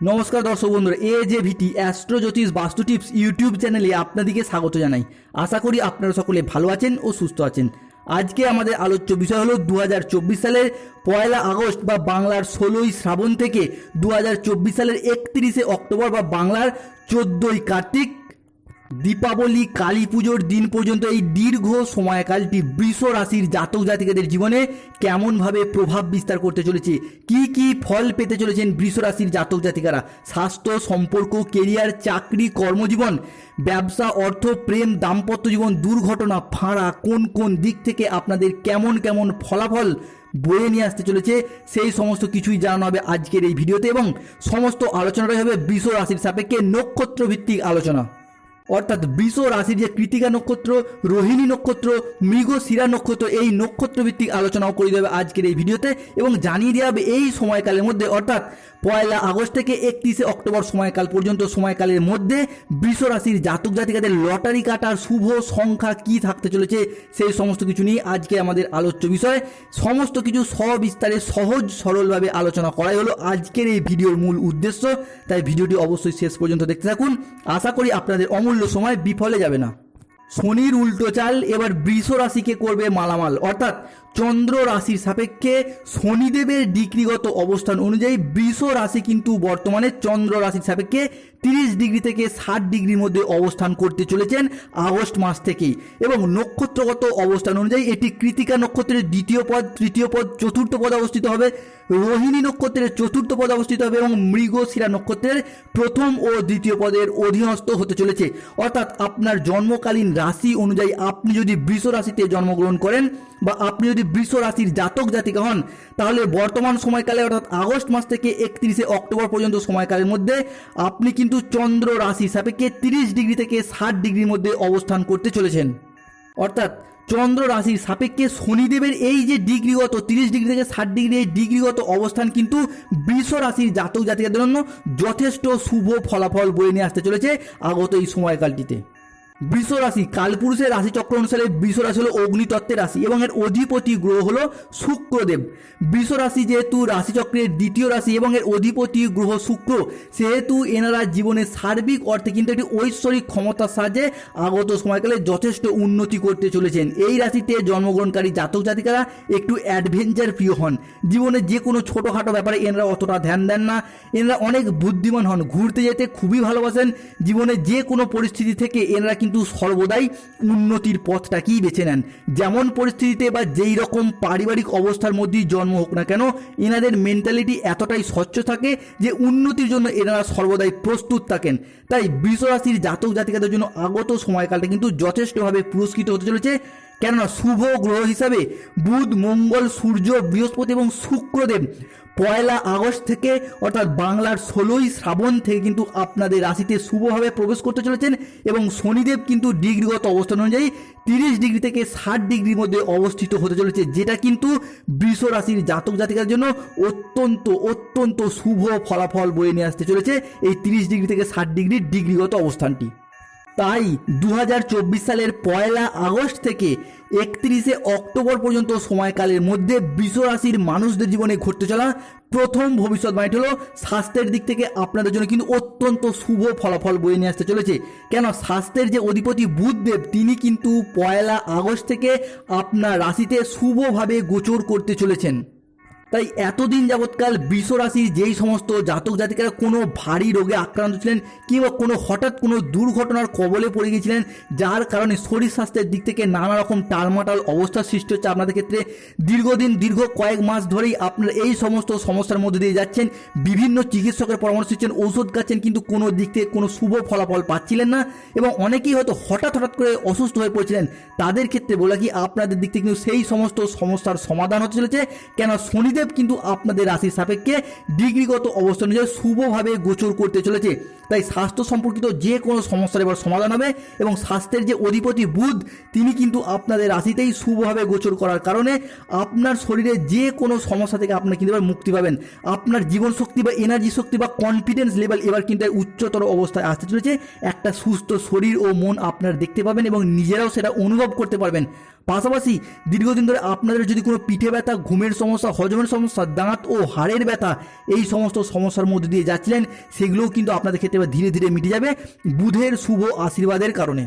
নমস্কার দর্শক বন্ধুরা, এ জে ভিটি অ্যাস্ট্রো জ্যোতিষ বাস্তু টিপস ইউটিউব চ্যানেলে আপনাদেরকে স্বাগত জানাই। আশা করি আপনারা সকলে ভালো আছেন ও সুস্থ আছেন। আজকে আমাদের আলোচ্য বিষয় হলো দু হাজার চব্বিশ সালের পয়লা আগস্ট বা বাংলার ষোলোই শ্রাবণ থেকে দু হাজার চব্বিশ সালের একত্রিশে অক্টোবর বা বাংলার চোদ্দোই কার্তিক। দীপাবলি, কালী পুজোর দিন পর্যন্ত এই দীর্ঘ সময়কালটি বৃষ রাশির জাতক জাতিকাদের জীবনে কেমনভাবে প্রভাব বিস্তার করতে চলেছে? কি কি ফল পেতে চলেছেন বৃষ রাশির জাতক জাতিকারা? স্বাস্থ্য, সম্পর্ক, কেরিয়ার, চাকরি, কর্মজীবন, ব্যবসা, অর্থ, প্রেম, দাম্পত্য জীবন, দুর্ঘটনা ফাঁড়া কোন কোন দিক থেকে আপনাদের কেমন কেমন ফলাফল বয়ে নিয়ে আসতে চলেছে, সেই সমস্ত কিছুই জানানো হবে আজকের এই ভিডিওতে এবং সমস্ত আলোচনাটাই হবে বৃষ রাশির সাপেক্ষে নক্ষত্রভিত্তিক আলোচনা। অর্থাৎ বৃষ রাশির যে কৃতিকা নক্ষত্র, রোহিণী নক্ষত্র মৃগশিরা নক্ষত্র, এই নক্ষত্র ভিত্তিক আলোচনাও করে দেবে আজকের এই ভিডিওতে এবং জানিয়ে দেওয়া হবে এই সময়কালের মধ্যে, অর্থাৎ পয়লা আগস্ট থেকে একত্রিশে অক্টোবর সময়কাল পর্যন্ত, সময়কালের মধ্যে বৃষ রাশির জাতক জাতিকাদের লটারি কাটার শুভ সংখ্যা কি থাকতে চলেছে, সেই সমস্ত কিছু নিয়ে আজকে আমাদের আলোচ্য বিষয়। সমস্ত কিছু সবিস্তারে সহজ সরলভাবে আলোচনা করাই হলো আজকের এই ভিডিওর মূল উদ্দেশ্য। তাই ভিডিওটি অবশ্যই শেষ পর্যন্ত দেখতে থাকুন। আশা করি আপনাদের অমূল্য সময় বিফলে যাবে না। শনির উল্টো চাল এবার বৃষ রাশিকে করবে মালামাল। অর্থাৎ চন্দ্র রাশির সাপেক্ষে শনিদেবের ডিগ্রিগত অবস্থান অনুযায়ী বৃষ রাশি কিন্তু বর্তমানে চন্দ্র রাশির সাপেক্ষে তিরিশ ডিগ্রি থেকে ষাট ডিগ্রির মধ্যে অবস্থান করতে চলেছেন আগস্ট মাস থেকেই। এবং নক্ষত্রগত অবস্থান অনুযায়ী এটি কৃতিকা নক্ষত্রের দ্বিতীয় পদ, তৃতীয় পদ, চতুর্থ পদ অবস্থিত হবে। রোহিণী নক্ষত্রের চতুর্থ পদ অবস্থিত হবে এবং মৃগশিরা নক্ষত্রের প্রথম ও দ্বিতীয় পদের অধীনস্থ হতে চলেছে। অর্থাৎ আপনার জন্মকালীন রাশি অনুযায়ী আপনি যদি বৃষ রাশিতে জন্মগ্রহণ করেন বা আপনি যদি বৃষ রাশির জাতক জাতিকা হন, তাহলে বর্তমান সময়কালে অর্থাৎ আগস্ট মাস থেকে একত্রিশে অক্টোবর পর্যন্ত সময়কালের মধ্যে আপনি কিন্তু চন্দ্র রাশি সাপেক্ষে তিরিশ ডিগ্রি থেকে ষাট ডিগ্রির মধ্যে অবস্থান করতে চলেছেন। অর্থাৎ চন্দ্র রাশির সাপেক্ষে শনিদেবের এই যে ডিগ্রিগত তিরিশ ডিগ্রি থেকে ষাট ডিগ্রি এই ডিগ্রিগত অবস্থান কিন্তু বৃষ রাশির জাতক জাতিকাদের জন্য যথেষ্ট শুভ ফলাফল বয়ে নিয়ে আসতে চলেছে আগত এই সময়কালটিতে। বৃষ রাশি, কালপুরুষের রাশিচক্র অনুসারে বৃষ রাশি হলো অগ্নিতত্ত্বের রাশি এবং এর অধিপতি গ্রহ হলো শুক্রদেব। বৃষ রাশি যেহেতু রাশিচক্রের দ্বিতীয় রাশি এবং এর অধিপতি গ্রহ শুক্র, সেহেতু এনারা জীবনের সার্বিক অর্থে কিন্তু একটি ঐশ্বরিক ক্ষমতার সাহায্যে আগত সময়কালে যথেষ্ট উন্নতি করতে চলেছেন। এই রাশিতে জন্মগ্রহণকারী জাতক জাতিকারা একটু অ্যাডভেঞ্চার প্রিয় হন। জীবনে যে কোনো ছোটোখাটো ব্যাপারে এনারা অতটা ধ্যান দেন না। এনারা অনেক বুদ্ধিমান হন। ঘুরতে যেতে খুবই ভালোবাসেন। জীবনে যে কোনো পরিস্থিতি থেকে এনারা কিন্তু সর্বদাই উন্নতির পথটাকেই বেছে নেন। যেমন পরিস্থিতিতে বা যেই রকম পারিবারিক অবস্থার মধ্যেই জন্ম হোক না কেন, এনাদের মেন্টালিটি এতটাই স্বচ্ছ থাকে যে উন্নতির জন্য এনারা সর্বদাই প্রস্তুত থাকেন। তাই বৃষরাশির জাতক জাতিকাদের জন্য আগত সময়কালটা কিন্তু যথেষ্টভাবে পুরস্কৃত হতে চলেছে। কেননা শুভ গ্রহ হিসাবে বুধ, মঙ্গল, সূর্য, বৃহস্পতি এবং শুক্রদেব পয়লা আগস্ট থেকে অর্থাৎ বাংলার ষোলোই শ্রাবণ থেকে কিন্তু আপনাদের রাশিতে শুভভাবে প্রবেশ করতে চলেছেন এবং শনিদেব কিন্তু ডিগ্রিগত অবস্থান অনুযায়ী তিরিশ ডিগ্রি থেকে ষাট ডিগ্রির মধ্যে অবস্থিত হতে চলেছে, যেটা কিন্তু বৃষ রাশির জাতক জাতিকার জন্য অত্যন্ত অত্যন্ত শুভ ফলাফল বয়ে নিয়ে আসতে চলেছে এই তিরিশ ডিগ্রি থেকে ষাট ডিগ্রির ডিগ্রিগত অবস্থানটি। তাই দু হাজার চব্বিশ সালের পয়লা আগস্ট থেকে একত্রিশে অক্টোবর পর্যন্ত সময়কালের মধ্যে রাশির মানুষদের জীবনে ঘটতে চলা প্রথম ভবিষ্যৎবাণীটি হলো স্বাস্থ্যের দিক থেকে আপনাদের জন্য কিন্তু অত্যন্ত শুভ ফলাফল বয়ে নিয়ে আসতে চলেছে। কেন? স্বাস্থ্যের যে অধিপতি বুধদেব, তিনি কিন্তু পয়লা আগস্ট থেকে আপনার রাশিতে শুভভাবে গোচর করতে চলেছেন। তাই এতদিন যাবৎকাল বৃষ রাশির যেই সমস্ত জাতক জাতিকারা কোনো ভারী রোগে আক্রান্ত ছিলেন কিংবা কোনো হঠাৎ কোনো দুর্ঘটনার কবলে পড়ে গিয়েছিলেন, যার কারণে শরীর স্বাস্থ্যের দিক থেকে নানা রকম টালমাটাল অবস্থার সৃষ্টি হচ্ছে আপনাদের ক্ষেত্রে। দীর্ঘদিন, দীর্ঘ কয়েক মাস ধরেই আপনারা এই সমস্ত সমস্যার মধ্যে দিয়ে যাচ্ছেন। বিভিন্ন চিকিৎসকের পরামর্শ দিচ্ছেন, ঔষধ খাচ্ছেন, কিন্তু কোনো দিক থেকে কোনো শুভ ফলাফল পাচ্ছিলেন না এবং অনেকেই হয়তো হঠাৎ হঠাৎ করে অসুস্থ হয়ে পড়েছিলেন। তাদের ক্ষেত্রে বলে কি আপনাদের দিক থেকে কিন্তু সেই সমস্ত সমস্যার সমাধান হতে চলেছে। কেন শনিদেব কিন্তু আপনাদের রাশির সাপেক্ষে ডিগ্রিগত অবস্থান অনুযায়ী শুভভাবে গোচর করতে চলেছে। তাই স্বাস্থ্য সম্পর্কিত যে কোনো সমস্যার এবার সমাধান হবে এবং স্বাস্থ্যের যে অধিপতি বুধ, তিনি কিন্তু আপনাদের রাশিতেই শুভভাবে গোচর করার কারণে আপনার শরীরে যে কোনো সমস্যা থেকে আপনার কিন্তু এবার মুক্তি পাবেন। আপনার জীবন শক্তি বা এনার্জি শক্তি বা কনফিডেন্স লেভেল এবার কিন্তু উচ্চতর অবস্থায় আসতে চলেছে। একটা সুস্থ শরীর ও মন আপনার দেখতে পাবেন এবং নিজেরাও সেটা অনুভব করতে পারবেন। পাশাপাশি দীর্ঘদিন ধরে আপনাদের যদি কোনো পিঠে ব্যথা, ঘুমের সমস্যা, হজমের সমস্যা, দাঁত ও হাড়ের ব্যথা, এই সমস্ত সমস্যার মধ্যে দিয়ে যাচ্ছিলেন, সেগুলোও কিন্তু আপনাদের ক্ষেত্রে ধীরে ধীরে মিটে যাবে বুধের শুভ আশীর্বাদের কারণে।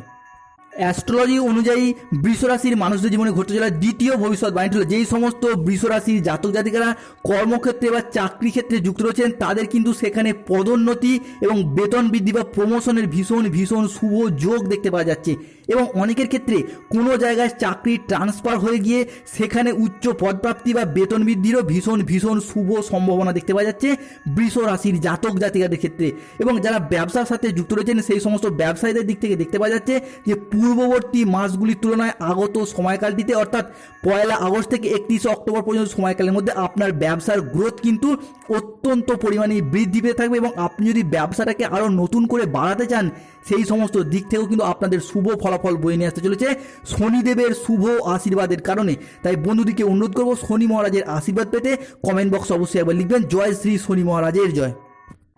অ্যাস্ট্রোলজি অনুযায়ী বৃষরাশির মানুষদের জীবনে ঘটতে চলা দ্বিতীয় ভবিষ্যৎবাণী হলো, যেই সমস্ত বৃষরাশির জাতক জাতিকারা কর্মক্ষেত্রে বা চাকরি ক্ষেত্রে যুক্ত রয়েছেন, তাদের কিন্তু সেখানে পদোন্নতি এবং বেতন বৃদ্ধি বা প্রমোশনের ভীষণ ভীষণ শুভ যোগ দেখতে পাওয়া যাচ্ছে। এবং অনেকের ক্ষেত্রে কোনো জায়গায় চাকরি ট্রান্সফার হয়ে গিয়ে সেখানে উচ্চ পদপ্রাপ্তি বা বেতন বৃদ্ধিরও ভীষণ ভীষণ শুভ সম্ভাবনা দেখতে পাওয়া যাচ্ছে বৃষ রাশির জাতক জাতিকাদের ক্ষেত্রে। এবং যারা ব্যবসার সাথে যুক্ত রয়েছেন, সেই সমস্ত ব্যবসায়ীদের দিক থেকে দেখতে পাওয়া যাচ্ছে যে পূর্ববর্তী মাসগুলির তুলনায় আগত সময়কালটিতে, অর্থাৎ পয়লা আগস্ট থেকে একত্রিশে অক্টোবর পর্যন্ত সময়কালের মধ্যে আপনার ব্যবসার গ্রোথ কিন্তু অত্যন্ত পরিমাণে বৃদ্ধি পেয়ে থাকবে এবং আপনি যদি ব্যবসাটাকে আরও নতুন করে বাড়াতে চান সেই সমস্ত দিক থেকেও কিন্তু আপনাদের শুভ ফলাফল বয়ে নিয়ে আসতে চলেছে। শনিদেবের শুভ আশীর্বাদের কারণে। তাই বন্ধুদিকে অনুরোধ করব শনি মহারাজের আশীর্বাদ পেতে কমেন্ট বক্স অবশ্যই একবার লিখবেন, জয় শ্রী শনি মহারাজের জয়।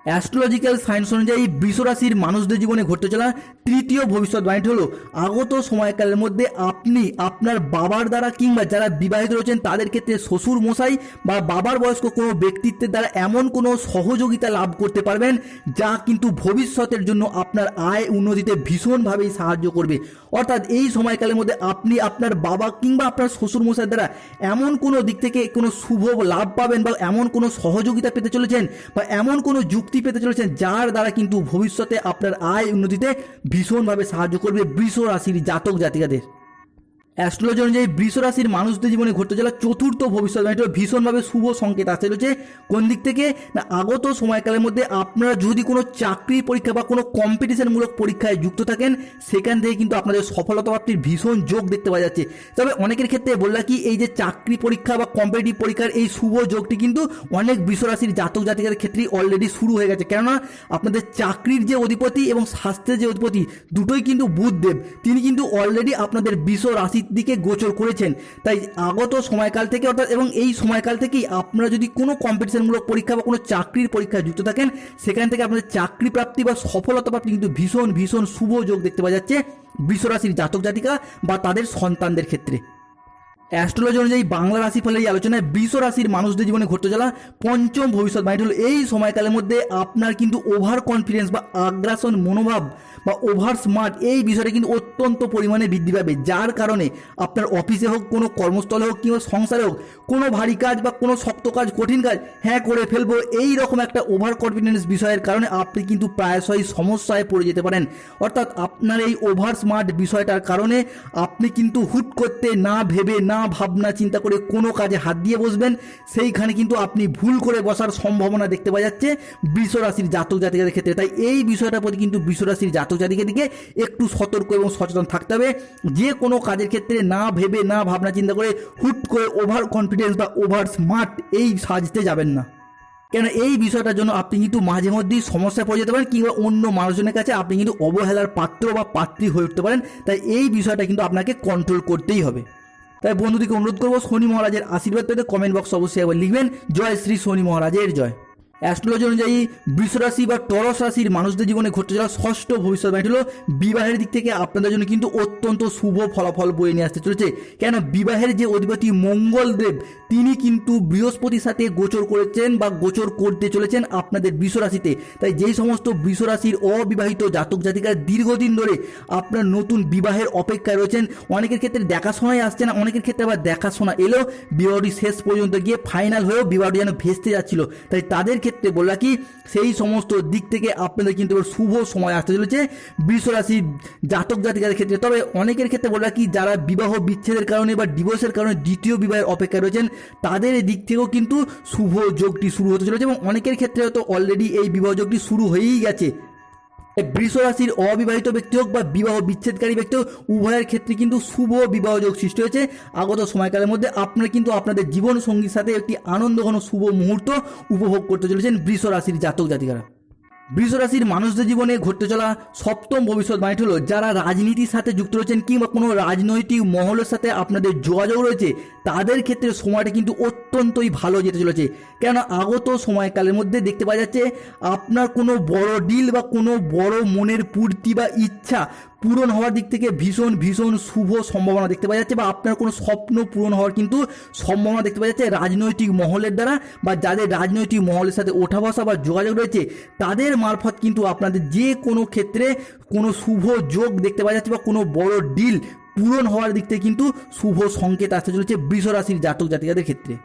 অ্যাস্ট্রোলজিক্যাল সায়েন্স অনুযায়ী বৃষরাশির মানুষদের জীবনে ঘটতে চলা তৃতীয় ভবিষ্যৎবাণীটি হলো, আগত সময়কালের মধ্যে আপনি আপনার বাবার দ্বারা কিংবা যারা বিবাহিত রয়েছেন তাদের ক্ষেত্রে শ্বশুর মশাই বা বাবার বয়স্ক কোনো ব্যক্তিত্বের দ্বারা এমন কোনো সহযোগিতা লাভ করতে পারবেন যা কিন্তু ভবিষ্যতের জন্য আপনার আয় উন্নতিতে ভীষণভাবেই সাহায্য করবে। অর্থাৎ এই সময়কালের মধ্যে আপনি আপনার বাবা কিংবা আপনার শ্বশুর মশাই দ্বারা এমন কোনো দিক থেকে কোনো শুভ লাভ পাবেন বা এমন কোনো সহযোগিতা পেতে চলেছেন বা এমন কোনো যুক্তি পেতে চলেছেন, যার দ্বারা কিন্তু ভবিষ্যতে আপনার আয় উন্নতিতে ভীষণভাবে সাহায্য করবে বৃষ রাশির জাতক জাতিকাদের। অ্যাস্ট্রোলজি অনুযায়ী বৃষ রাশির মানুষদের জীবনে ঘটতে চলা চতুর্থ ভবিষ্যৎবাণীটা ভীষণভাবে শুভ সংকেত আসতে চলেছে কোন দিক থেকে? না, আগত সময়কালের মধ্যে আপনারা যদি কোনো চাকরি পরীক্ষা বা কোনো কম্পিটিশনমূলক পরীক্ষায় যুক্ত থাকেন, সেখান থেকে কিন্তু আপনাদের সফলতা প্রাপ্তির ভীষণ যোগ দেখতে পাওয়া যাচ্ছে। তবে অনেকের ক্ষেত্রে বললা কি, এই যে চাকরি পরীক্ষা বা কম্পিটিটিভ পরীক্ষার এই শুভ যোগটি কিন্তু অনেক রাশির জাতক জাতিকার ক্ষেত্রেই অলরেডি শুরু হয়ে গেছে। কেননা, আপনাদের চাকরির যে অধিপতি এবং স্বাস্থ্যের যে অধিপতি, দুটোই কিন্তু বুধদেব। তিনি কিন্তু অলরেডি আপনাদের বৃষ রাশির দিকে গোচর করেছেন। তাই আগত সময়কাল থেকে অর্থাৎ এবং এই সময়কাল থেকেই আপনারা যদি কোনো কম্পিটিশনমূলক পরীক্ষা বা কোনো চাকরির পরীক্ষায় যুক্ত থাকেন, সেখান থেকে আপনাদের চাকরি প্রাপ্তি বা সফলতা প্রাপ্তি কিন্তু ভীষণ ভীষণ শুভ যোগ দেখতে পাওয়া যাচ্ছে। বৃষরাশির জাতক জাতিকা বা তাদের সন্তানদের ক্ষেত্রে। অ্যাস্ট্রোলজি অনুযায়ী বাংলা রাশিফলের এই আলোচনায় বিশ্ব রাশির মানুষদের জীবনে ঘটতে চলা পঞ্চম ভবিষ্যৎ ভবিষ্যৎবাণীটি হলো এই সময়কালের মধ্যে আপনার কিন্তু ওভার কনফিডেন্স বা আগ্রাসন মনোভাব বা ওভার স্মার্ট এই বিষয়টা কিন্তু অত্যন্ত পরিমাণে বৃদ্ধি পাবে, যার কারণে আপনার অফিসে হোক, কোনো কর্মস্থলে হোক কিংবা সংসারে হোক, কোনো ভারী কাজ বা কোনো শক্ত কাজ, কঠিন কাজ হ্যাঁ করে ফেলব এই রকম একটা ওভার কনফিডেন্স বিষয়ের কারণে আপনি কিন্তু প্রায়শই সমস্যায় পড়ে যেতে পারেন। অর্থাৎ আপনার এই ওভার স্মার্ট বিষয়টার কারণে আপনি কিন্তু হুট করতে না ভেবে, না ভাবনা চিন্তা করে কোনো কাজে হাত দিয়ে বসবেন, সেইখানে কিন্তু আপনি ভুল করে বসার সম্ভাবনা দেখতে পাওয়া যাচ্ছে বৃষরাশির জাতক জাতিকাদের ক্ষেত্রে। তাই এই বিষয়টার প্রতি কিন্তু বৃষরাশির জাতক জাতিকাদিকে একটু সতর্ক এবং সচেতন থাকতে হবে। যে কোনো কাজের ক্ষেত্রে না ভেবে, না ভাবনা চিন্তা করে হুট করে ওভার কনফিডেন্স বা ওভার স্মার্ট এই সাজতে যাবেন না। কেন এই বিষয়টার জন্য আপনি কিন্তু মাঝে মধ্যেই সমস্যায় পড়ে যেতে পারেন কিংবা অন্য মানুষজনের কাছে আপনি কিন্তু অবহেলার পাত্র বা পাত্রী হয়ে উঠতে পারেন। তাই এই বিষয়টা কিন্তু আপনাকে কন্ট্রোল করতেই হবে। তাই বন্ধুদেরকে অনুরোধ করব শনি মহারাজের আশীর্বাদ পেতে কমেন্ট বক্স অবশ্যই একবার লিখবেন। জয় শ্রী শনি মহারাজের জয়। অ্যাস্ট্রোলজি অনুযায়ী বৃষরাশি বা টরস রাশির মানুষদের জীবনে ঘটতে যাওয়া ষষ্ঠ ভবিষ্যৎবাণী হলো বিবাহের দিক থেকে আপনাদের জন্য কিন্তু অত্যন্ত শুভ ফলাফল বয়ে নিয়ে আসতে চলেছে। কেন? বিবাহের যে অধিপতি মঙ্গলদেব তিনি কিন্তু বৃহস্পতির সাথে গোচর করেছেন বা গোচর করতে চলেছেন আপনাদের বৃষরাশিতে তাই যেই সমস্ত বৃষরাশির অবিবাহিত জাতক জাতিকার দীর্ঘদিন ধরে আপনার নতুন বিবাহের অপেক্ষায় রয়েছেন, অনেকের ক্ষেত্রে দেখাশোনাই আসছে না, অনেকের ক্ষেত্রে আবার দেখাশোনা এলো বিবাহটি শেষ পর্যন্ত গিয়ে ফাইনাল হয়েও বিবাহটি যেন ভেস্তে যাচ্ছিল। তাই তাদের ক্ষেত্রে বললা কি সেই সমস্ত দিক থেকে আপনাদের কিন্তু শুভ সময় আসতে চলেছে বৃষরাশি জাতক জাতিকাদের ক্ষেত্রে। তবে অনেকের ক্ষেত্রে বললা কি যারা বিবাহ বিচ্ছেদের কারণে বা ডিভোর্সের কারণে দ্বিতীয় বিবাহের অপেক্ষায় রয়েছেন তাদের দিক থেকেও কিন্তু শুভ যোগটি শুরু হতে চলেছে এবং অনেকের ক্ষেত্রে হয়তো অলরেডি এই বিবাহ যোগটি শুরু হয়েই গেছে। বৃষ রাশির অবিবাহিত ব্যক্তি হোক বা বিবাহ বিচ্ছেদকারী ব্যক্তি হোক, উভয়ের ক্ষেত্রে কিন্তু শুভ বিবাহ যোগ সৃষ্টি হয়েছে। আগত সময়কালের মধ্যে আপনারা কিন্তু আপনাদের জীবন সঙ্গীর সাথে একটি আনন্দঘন শুভ মুহূর্ত উপভোগ করতে চলেছেন বৃষ রাশির জাতক জাতিকারা। বৃষরাশির মানুষদের জীবনে ঘটতে চলা সপ্তম ভবিষ্যৎবাণী হলো যারা রাজনীতির সাথে যুক্ত রয়েছেন কিংবা কোনো রাজনৈতিক মহলের সাথে আপনাদের যোগাযোগ রয়েছে, তাদের ক্ষেত্রে সময়টা কিন্তু অত্যন্তই ভালো যেতে চলেছে। কেন আগত সময়কালের মধ্যে দেখতে পাওয়া যাচ্ছে আপনার কোনো বড় ডিল বা কোনো বড় মনের পূর্তি বা ইচ্ছা পূরণ হওয়ার দিক থেকে ভীষণ ভীষণ শুভ সম্ভাবনা দেখতে পাওয়া যাচ্ছে বা আপনার কোনো স্বপ্ন পূরণ হওয়ার কিন্তু সম্ভাবনা দেখতে পাওয়া যাচ্ছে রাজনৈতিক মহলের দ্বারা বা যাদের রাজনৈতিক মহলের সাথে ওঠা বসা বা যোগাযোগ রয়েছে, তাদের মারফত কিন্তু আপনাদের যে কোনো ক্ষেত্রে কোনো শুভ যোগ দেখতে পাওয়া যাচ্ছে বা কোনো বড় ডিল পূরণ হওয়ার দিক থেকে কিন্তু শুভ সংকেত আসতে চলেছে বৃষরাশির জাতক জাতিকাদের ক্ষেত্রে।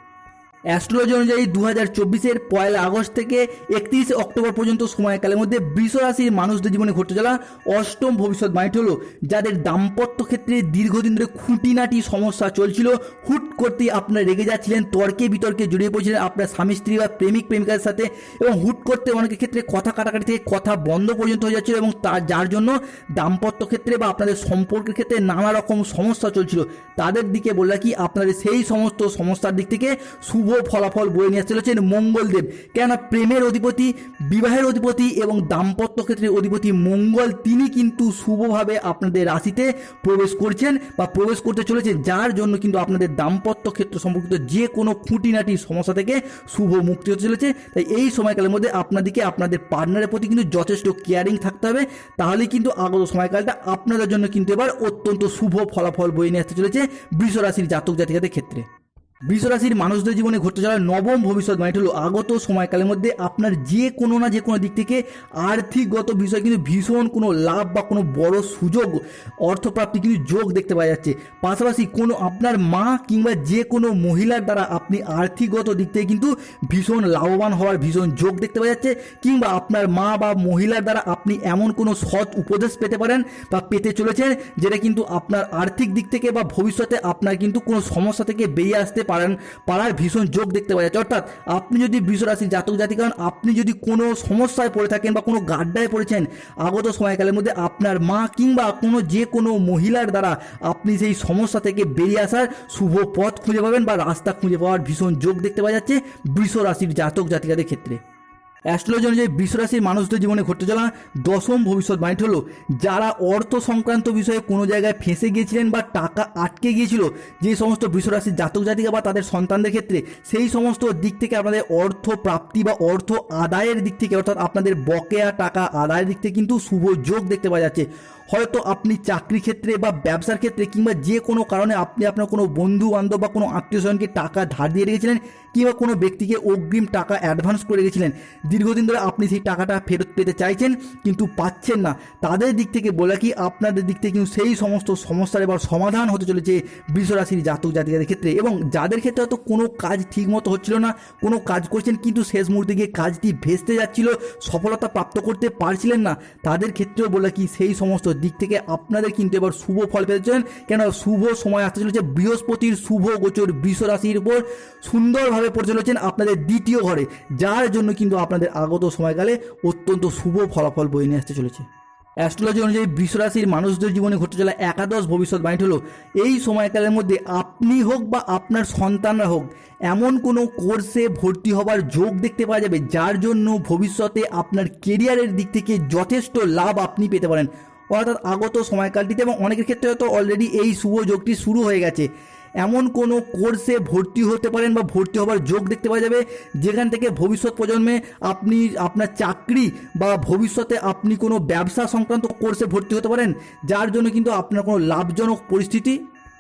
অ্যাস্ট্রোলজি অনুযায়ী দু হাজার চব্বিশের পয়লা আগস্ট থেকে একত্রিশে অক্টোবর পর্যন্ত সময়কালের মধ্যে বৃষ রাশির মানুষদের জীবনে ঘটতে চলা অষ্টম ভবিষ্যৎবাণীটি হলো, যাদের দাম্পত্য ক্ষেত্রে দীর্ঘদিন ধরে খুঁটিনাটি সমস্যা চলছিল, হুট করতে আপনারা রেগে যাচ্ছিলেন, তর্কে বিতর্কে জড়িয়ে পড়ছিলেন আপনার স্বামী স্ত্রী বা প্রেমিক প্রেমিকার সাথে এবং হুট করতে অনেকের ক্ষেত্রে কথা কাটাকাটি থেকে কথা বন্ধ পর্যন্ত হয়ে যাচ্ছিল এবং তার যার জন্য দাম্পত্য ক্ষেত্রে বা আপনাদের সম্পর্কের ক্ষেত্রে নানা রকম সমস্যা চলছিল। তাদের দিকে বললে কি, আপনাদের সেই সমস্ত সমস্যার দিক থেকে শুভ ফলাফল বয়ে নিয়ে চলেছেন মঙ্গলদেব। কেননা প্রেমের অধিপতি, বিবাহের অধিপতি এবং দাম্পত্য ক্ষেত্রের অধিপতি মঙ্গল তিনি কিন্তু শুভভাবে আপনাদের রাশিতে প্রবেশ করছেন বা প্রবেশ করতে চলেছেন, যার জন্য কিন্তু আপনাদের দাম্পত্য ক্ষেত্র সম্পর্কিত যে কোনো খুঁটিনাটি সমস্যা থেকে শুভ মুক্তি হতে চলেছে। তাই এই সময়কালের মধ্যে আপনাদেরকে আপনাদের পার্টনারের প্রতি কিন্তু যথেষ্ট কেয়ারিং থাকতে হবে। তাহলে কিন্তু আগত সময়কালটা আপনাদের জন্য কিন্তু এবার অত্যন্ত শুভ ফলাফল বয়ে নিয়ে আসতে চলেছে বৃষ রাশির জাতক জাতিকাদের ক্ষেত্রে। বৃষরাশির মানুষদের জীবনে ঘটতে চলা নবম ভবিষ্যৎবাণীটি হলো আগত সময়কালের মধ্যে আপনার যে কোনো না যে কোনো দিক থেকে আর্থিকগত বিষয় কিন্তু ভীষণ কোনো লাভ বা কোনো বড় সুযোগ, অর্থপ্রাপ্তি কিন্তু যোগ দেখতে পাওয়া যাচ্ছে। পাশাপাশি কোনো আপনার মা কিংবা যে কোনো মহিলার দ্বারা আপনি আর্থিকগত দিক থেকে কিন্তু ভীষণ লাভবান হওয়ার ভীষণ যোগ দেখতে পাওয়া যাচ্ছে। কিংবা আপনার মা বা মহিলার দ্বারা আপনি এমন কোনো সৎ উপদেশ পেতে পারেন বা পেতে চলেছেন, যেটা কিন্তু আপনার আর্থিক দিক থেকে বা ভবিষ্যতে আপনার কিন্তু কোনো সমস্যা থেকে বেরিয়ে আসতে পারেন, পাড়ার ভীষণ যোগ দেখতে পাওয়া যাচ্ছে। অর্থাৎ আপনি যদি রাশির জাতক জাতি হন, আপনি যদি কোনো সমস্যায় পড়ে থাকেন বা কোনো গাড্ডায় পড়েছেন, আগত সময়কালের মধ্যে আপনার মা কিংবা কোনো যে কোনো মহিলার দ্বারা আপনি সেই সমস্যা থেকে বেরিয়ে আসার শুভ পথ খুঁজে পাবেন বা রাস্তা খুঁজে পাওয়ার ভীষণ যোগ দেখতে পাওয়া যাচ্ছে বৃষ রাশির জাতক জাতিকাদের ক্ষেত্রে। অ্যাস্ট্রোলজি অনুযায়ী বিশ্বরাশির মানুষদের জীবনে ঘটতে চলা দশম ভবিষ্যৎবাণীটি হলো যারা অর্থ সংক্রান্ত বিষয়ে কোনো জায়গায় ফেঁসে গিয়েছিলেন বা টাকা আটকে গিয়েছিল, যে সমস্ত বিশ্বরাশির জাতক জাতিকা বা তাদের সন্তানদের ক্ষেত্রে, সেই সমস্ত দিক থেকে আপনাদের অর্থ প্রাপ্তি বা অর্থ আদায়ের দিক থেকে, অর্থাৎ আপনাদের বকেয়া টাকা আদায়ের দিক থেকে কিন্তু শুভ যোগ দেখতে পাওয়া যাচ্ছে। হয়তো আপনি চাকরি ক্ষেত্রে বা ব্যবসার ক্ষেত্রে কিংবা যে কোনো কারণে আপনি আপনার কোনো বন্ধু বান্ধব বা কোনো আত্মীয় স্বজনকে টাকা ধার দিয়ে রেখেছিলেন কিংবা কোনো ব্যক্তিকে অগ্রিম টাকা অ্যাডভান্স করে গেছিলেন দীর্ঘদিন ধরে আপনি সেই টাকাটা ফেরত পেতে চাইছেন, কিন্তু পাচ্ছেন না। তাদের দিক থেকে বলে কি, আপনাদের দিক থেকে কিন্তু সেই সমস্ত সমস্যার এবার সমাধান হতে চলেছে বৃষরাশির জাতক জাতিকাদের ক্ষেত্রে। এবং যাদের ক্ষেত্রে হয়তো কোনো কাজ ঠিক মতো হচ্ছিল না, কোনো কাজ করছেন, কিন্তু শেষ মুহূর্তে গিয়ে কাজটি ভেস্তে যাচ্ছিল, সফলতা প্রাপ্ত করতে পারছিলেন না, তাদের ক্ষেত্রেও বলে কি, সেই সমস্ত দিক থেকে আপনাদের কিন্তু এবার শুভ ফল পেয়েছেন কেন শুভ সময় আসতে চলেছে, বৃহস্পতির শুভ গোচর বৃষরাশির উপর। সুন্দরভাবে পড়ে চলেছেন আপনাদের দ্বিতীয় ঘরে, যার জন্য কিন্তু আপনাদের আগত সময়কালে অত্যন্ত শুভ ফলাফল বয়ে নিয়ে আসতে চলেছে। অ্যাস্ট্রোলজি অনুযায়ী বৃষরাশির মানুষদের জীবনে ঘটতে চলা একাদশ ভবিষ্যৎবাণীটি হলো, এই সময়কালের মধ্যে আপনি হোক বা আপনার সন্তানরা হোক, এমন কোনো কোর্সে ভর্তি হবার যোগ দেখতে পাওয়া যাবে, যার জন্য ভবিষ্যতে আপনার কেরিয়ারের দিক থেকে যথেষ্ট লাভ আপনি পেতে পারেন। অর্থাৎ আগত সময়কালটিতে এবং অনেকের ক্ষেত্রে হয়তো অলরেডি এই শুভ যোগটি শুরু হয়ে গেছে। এমন কোনো কোর্সে ভর্তি হতে পারেন বা ভর্তি হবার যোগ দেখতে পাওয়া যাবে, যেখান থেকে ভবিষ্যৎ প্রজন্মে আপনি আপনার চাকরি বা ভবিষ্যতে আপনি কোনো ব্যবসা সংক্রান্ত কোর্সে ভর্তি হতে পারেন, যার জন্য কিন্তু আপনার কোনো লাভজনক পরিস্থিতি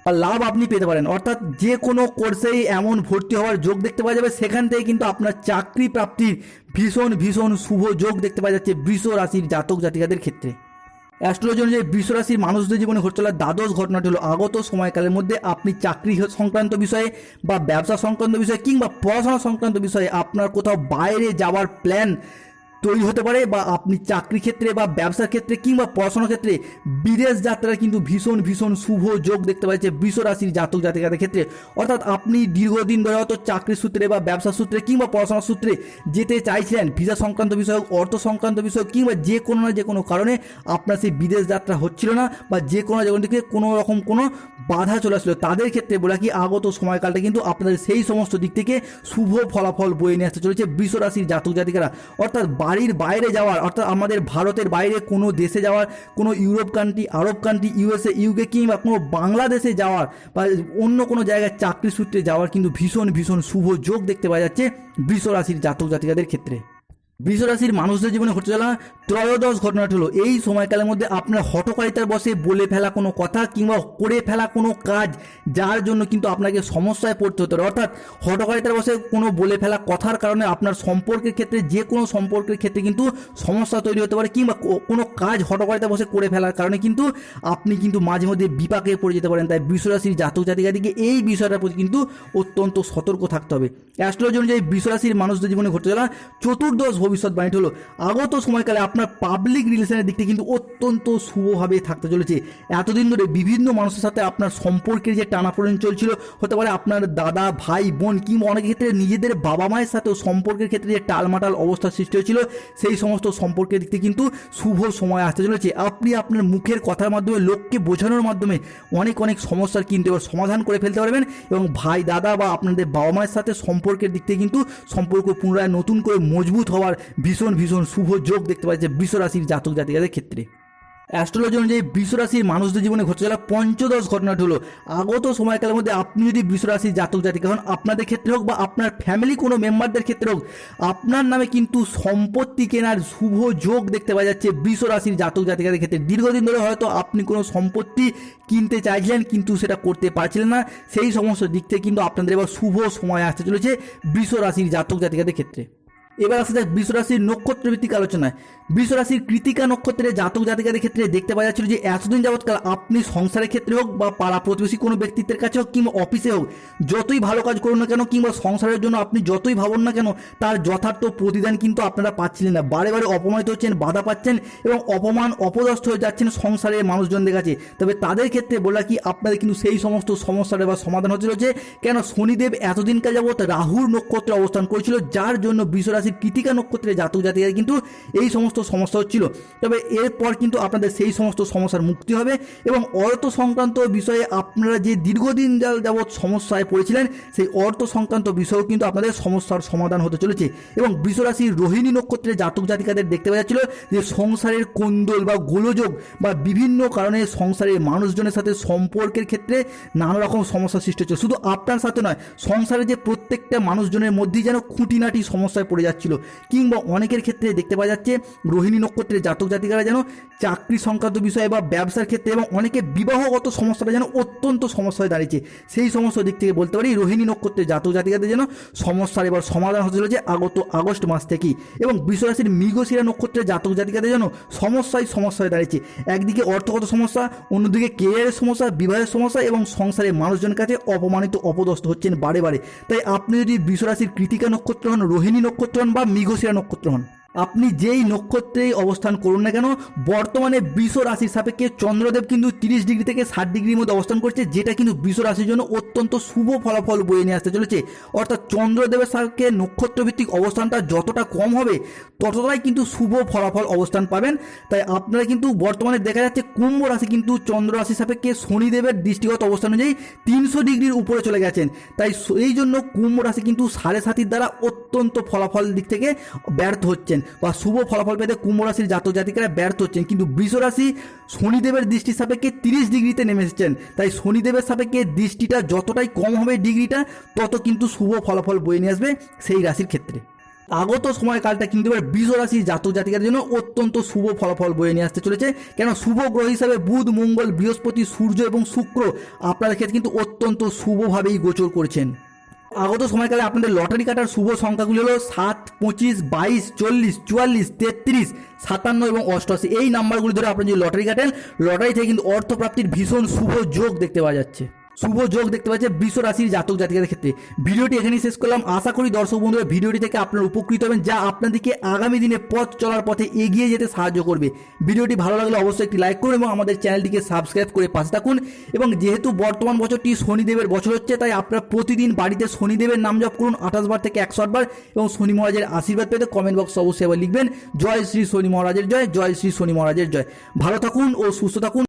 বা লাভ আপনি পেতে পারেন। অর্থাৎ যে কোনো কোর্সেই এমন ভর্তি হওয়ার যোগ দেখতে পাওয়া যাবে, সেখান থেকে কিন্তু আপনার চাকরি প্রাপ্তির ভীষণ ভীষণ শুভ যোগ দেখতে পাওয়া যাচ্ছে বৃষ রাশির জাতক জাতিকাদের ক্ষেত্রে। অ্যাস্ট্রোলজি অনুযায়ী বিশ্বরাশির মানুষদের জীবনে ঘটে চলা দ্বাদশ ঘটনাটি হলো আগত সময়কালের মধ্যে আপনি চাকরি সংক্রান্ত বিষয়ে বা ব্যবসা সংক্রান্ত বিষয়ে কিংবা পড়াশোনা সংক্রান্ত বিষয়ে আপনার কোথাও বাইরে যাওয়ার প্ল্যান তৈরি হতে পারে বা আপনি চাকরি ক্ষেত্রে বা ব্যবসার ক্ষেত্রে কিংবা পড়াশোনার ক্ষেত্রে বিদেশ যাত্রার কিন্তু ভীষণ ভীষণ শুভ যোগ দেখতে পাচ্ছে বৃষ রাশির জাতক জাতিকাদের ক্ষেত্রে। অর্থাৎ আপনি দীর্ঘদিন ধরে হয়তো চাকরি সূত্রে বা ব্যবসা সূত্রে কিংবা পড়াশোনার সূত্রে যেতে চাইছিলেন, ভিসা সংক্রান্ত বিষয় হোক অর্থ সংক্রান্ত বিষয় কিংবা যে কোনো না যে কোনো কারণে আপনার সেই বিদেশ যাত্রা হচ্ছিল না বা যে কোনো যে কোনো দিকে কোনো রকম কোনো বাধা চলে আসলো। তাদের ক্ষেত্রে বলে কি আগত সময়কালটা কিন্তু আপনাদের সেই সমস্ত দিক থেকে শুভ ফলাফল বয়ে নিয়ে আসতে চলেছে বৃষ রাশির জাতক জাতিকারা। অর্থাৎ বাড়ির বাইরে যাওয়ার, অর্থাৎ আমাদের ভারতের বাইরে কোনো দেশে যাওয়ার, কোনো Europe country Arab country USA UK কিংবা কোনো বাংলাদেশে যাওয়ার বা অন্য কোনো জায়গায় চাকরি সূত্রে যাওয়ার কিন্তু ভীষণ ভীষণ শুভ যোগ দেখতে পাওয়া যাচ্ছে বৃষ রাশির জাতক জাতিকাদের ক্ষেত্রে। বৃষরাশির মানুষদের জীবনে ঘটে চলা ত্রয়োদশ ঘটনাটি হলো, এই সময়কালের মধ্যে আপনার হটকারিতার বসে বলে ফেলা কোনো কথা কিংবা করে ফেলা কোনো কাজ যার জন্য কিন্তু আপনাকে সমস্যায় পড়তে হতে অর্থাৎ হটকারিতার বসে কোনো বলে ফেলা কথার কারণে আপনার সম্পর্কের ক্ষেত্রে যে কোনো সম্পর্কের ক্ষেত্রে কিন্তু সমস্যা তৈরি হতে পারে কিংবা কোনো কাজ হটকারিতা বসে করে ফেলার কারণে কিন্তু আপনি কিন্তু মাঝে মধ্যে বিপাকে পড়ে যেতে পারেন। তাই বৃষরাশির জাতক জাতিকাদিকে এই বিষয়টার প্রতি কিন্তু অত্যন্ত সতর্ক থাকতে হবে। অ্যাস্ট্রোলজি অনুযায়ী বৃষরাশির মানুষদের জীবনে ঘটতে চলা চতুর্দশ ভবিষ্যৎবাণীটি হলো, আগত সময়কালে আপনার পাবলিক রিলেশনের দিক থেকে কিন্তু অত্যন্ত শুভভাবে থাকতে চলেছে। এতদিন ধরে বিভিন্ন মানুষের সাথে আপনার সম্পর্কের যে টানাপোড়েন চলছিল, হতে পারে আপনার দাদা, ভাই, বোন, কিংবা অনেক ক্ষেত্রে নিজেদের বাবা মায়ের সাথেও সম্পর্কের ক্ষেত্রে যে টালমাটাল অবস্থার সৃষ্টি হয়েছিল, সেই সমস্ত সম্পর্কের দিক থেকে কিন্তু শুভ সময় আসতে চলেছে। আপনি আপনার মুখের কথার মাধ্যমে, লোককে বোঝানোর মাধ্যমে অনেক অনেক সমস্যার কিন্তু এবার সমাধান করে ফেলতে পারবেন এবং ভাই, দাদা বা আপনাদের বাবা মায়ের সাথে সম্পর্কের দিক থেকে কিন্তু সম্পর্ক পুনরায় নতুন করে মজবুত হওয়ার ভীষণ ভীষণ শুভ যোগ দেখতে পাচ্ছে বিশ্বরাশির জাতক জাতিকাদের ক্ষেত্রে। অ্যাস্ট্রোলজি অনুযায়ী বৃষরাশির মানুষদের জীবনে ঘটে চলা পঞ্চদশ ঘটনাটি হলো আগত সময়কালের মধ্যে আপনি যদি বৃষরাশির জাতক জাতিকা হন, আপনাদের ক্ষেত্রে হোক বা আপনার ফ্যামিলি কোনো মেম্বারদের ক্ষেত্রে হোক, আপনার নামে কিন্তু সম্পত্তি কেনার শুভ যোগ দেখতে পাওয়া যাচ্ছে বৃষরাশির জাতক জাতিকাদের ক্ষেত্রে। দীর্ঘদিন ধরে হয়তো আপনি কোনো সম্পত্তি কিনতে চাইছিলেন কিন্তু সেটা করতে পারছিলেন না। সেই সমস্ত দিক থেকে কিন্তু আপনাদের এবার শুভ সময় আসতে চলেছে বৃষরাশির জাতক জাতিকাদের ক্ষেত্রে। এবার আসা যাক বৃষরাশির নক্ষত্র ভিত্তিক আলোচনায়। বৃষরাশির কৃতিকা নক্ষত্রের জাতক জাতিকাদের ক্ষেত্রে দেখতে পাওয়া যাচ্ছিল যে, এতদিন যাবৎকাল আপনি সংসারের ক্ষেত্রে হোক বা পাড়া প্রতিবেশী কোনো ব্যক্তিত্বের কাছে হোক কিংবা অফিসে হোক, যতই ভালো কাজ করুন না কেন কিংবা সংসারের জন্য আপনি যতই ভাবুন না কেন, তার যথার্থ প্রতিদান কিন্তু আপনারা পাচ্ছিলেন না। বারে বারে অপমানিত হচ্ছেন, বাধা পাচ্ছেন এবং অপমান অপদস্থ হয়ে যাচ্ছেন সংসারের মানুষজনদের কাছে। তবে তাদের ক্ষেত্রে বলা কি, আপনাদের কিন্তু সেই সমস্ত সমস্যার এবার সমাধান হচ্ছিল যে, কেন শনিদেব এতদিনকার যাবৎ রাহুর নক্ষত্রে অবস্থান করেছিল, যার জন্য বৃষরাশির কৃতিকা নক্ষত্রের জাতক জাতিকার কিন্তু এই সমস্ত সমস্যা হচ্ছিল। তবে এরপর কিন্তু আপনাদের সেই সমস্ত সমস্যার মুক্তি হবে এবং অর্থ সংক্রান্ত বিষয়ে আপনারা যে দীর্ঘদিন যাবৎ সমস্যায় পড়েছিলেন, সেই অর্থ সংক্রান্ত বিষয়েও কিন্তু আপনাদের সমস্যার সমাধান হতে চলেছে। এবং বৃষরাশির রোহিণী নক্ষত্রের জাতক জাতিকাদের দেখতে পাওয়া যাচ্ছিল যে সংসারের কোন্দল বা গোলযোগ বা বিভিন্ন কারণে সংসারের মানুষজনের সাথে সম্পর্কের ক্ষেত্রে নানা রকম সমস্যা সৃষ্টি হচ্ছে। শুধু আপনার সাথে নয় সংসারে যে প্রত্যেকটা মানুষজনের মধ্যেই যেন খুঁটিনাটি সমস্যায় পড়ে যাচ্ছিল। কিংবা অনেকের ক্ষেত্রে দেখতে পাওয়া যাচ্ছে, রোহিণী নক্ষত্রের জাতক জাতিকারা যেন চাকরি সংক্রান্ত বিষয়ে বা ব্যবসার ক্ষেত্রে এবং অনেকে বিবাহগত সমস্যাটা যেন অত্যন্ত সমস্যায় দাঁড়িয়েছে। সেই সমস্ত দিক থেকে বলতে পারি, রোহিণী নক্ষত্রের জাতক জাতিকাদের যেন সমস্যার এবার সমাধান হতে চলেছে আগত আগস্ট মাস থেকেই। এবং বিশ্বরাশির মৃগশিরা নক্ষত্রের জাতক জাতিকাদের যেন সমস্যায় সমস্যায় দাঁড়িয়েছে। একদিকে অর্থগত সমস্যা, অন্যদিকে কেরিয়ারের সমস্যা, বিবাহের সমস্যা এবং সংসারের মানুষজনের কাছে অপমানিত, অপদস্থ হচ্ছেন বারে বারে। তাই আপনি যদি বিশ্বরাশির কৃতিকা নক্ষত্র হন, রোহিণী নক্ষত্র হন বা মৃগশিরা নক্ষত্র হন। আপনি যেই নক্ষত্রেই অবস্থান করুন না কেন, বর্তমানে বৃষ রাশির সাপেক্ষে চন্দ্রদেব কিন্তু তিরিশ ডিগ্রি থেকে ষাট ডিগ্রির মধ্যে অবস্থান করছে, যেটা কিন্তু বৃষ রাশির জন্য অত্যন্ত শুভ ফলাফল বয়ে নিয়ে আসতে চলেছে। অর্থাৎ চন্দ্রদেবের সাপেক্ষে নক্ষত্রভিত্তিক অবস্থানটা যতটা কম হবে, ততটাই কিন্তু শুভ ফলাফল অবস্থান পাবেন। তাই আপনারা কিন্তু বর্তমানে দেখা যাচ্ছে কুম্ভ রাশি কিন্তু চন্দ্র রাশি সাপেক্ষে শনিদেবের দৃষ্টিগত অবস্থান অনুযায়ী তিনশো ডিগ্রির উপরে চলে গেছেন। তাই এই জন্য কুম্ভ রাশি কিন্তু সাড়ে সাতির দ্বারা অত্যন্ত ফলাফল দিক থেকে ব্যর্থ হচ্ছেন। বা শুভ ফলাফল পেতে কুম্ভ রাশির জাতক জাতিকারা ব্যর্থ হচ্ছেন। কিন্তু বৃষ রাশি শনিদেবের দৃষ্টির সাপেক্ষে তিরিশ ডিগ্রিতে নেমে এসেছেন। তাই শনিদেবের সাপেক্ষে দৃষ্টিটা যতটাই কম হবে ডিগ্রিটা, তত কিন্তু শুভ ফলাফল বয়ে নিয়ে আসবে সেই রাশির ক্ষেত্রে। আগত সময়কালটা কিন্তু এবার বৃষ রাশির জাতক জাতিকার জন্য অত্যন্ত শুভ ফলাফল বয়ে নিয়ে আসতে চলেছে। কেন শুভ গ্রহ হিসাবে বুধ, মঙ্গল, বৃহস্পতি, সূর্য এবং শুক্র আপনাদের ক্ষেত্রে কিন্তু অত্যন্ত শুভভাবেই গোচর করছেন। আগত সময়কালে আপনাদের লটারি কাটার শুভ সংখ্যাগুলি হলো সাত, পঁচিশ, বাইশ, চল্লিশ, চুয়াল্লিশ, তেত্রিশ, সাতান্ন এবং অষ্টআশি। এই নাম্বারগুলি ধরে আপনি যদি লটারি কাটেন, লটারি থেকে কিন্তু অর্থপ্রাপ্তির ভীষণ শুভ যোগ দেখতে পাওয়া যাচ্ছে। শুভ যোগ দেখতে পাচ্ছে বৃষ রাশির জাতক জাতিকাদের ক্ষেত্রে। ভিডিওটি এখানেই শেষ করলাম। আশা করি দর্শক বন্ধুরা, ভিডিওটি থেকে আপনারা উপকৃত হবেন, যা আপনাদেরকে আগামী দিনে পথ চলার পথে এগিয়ে যেতে সাহায্য করবে। ভিডিওটি ভালো লাগলে অবশ্যই একটি লাইক করুন এবং আমাদের চ্যানেলটিকে সাবস্ক্রাইব করে পাশে থাকুন। এবং যেহেতু বর্তমান বছরটি শনিদেবের বছর হচ্ছে, তাই আপনারা প্রতিদিন বাড়িতে শনিদেবের নাম জপ করুন আঠাশ বার থেকে একশ আট বার এবং শনি মহারাজের আশীর্বাদ পেতে কমেন্ট বক্সে অবশ্যই লিখবেন, জয় শ্রী শনি মহারাজের জয় জয় শ্রী শনি মহারাজের জয়। ভালো থাকুন ও সুস্থ থাকুন।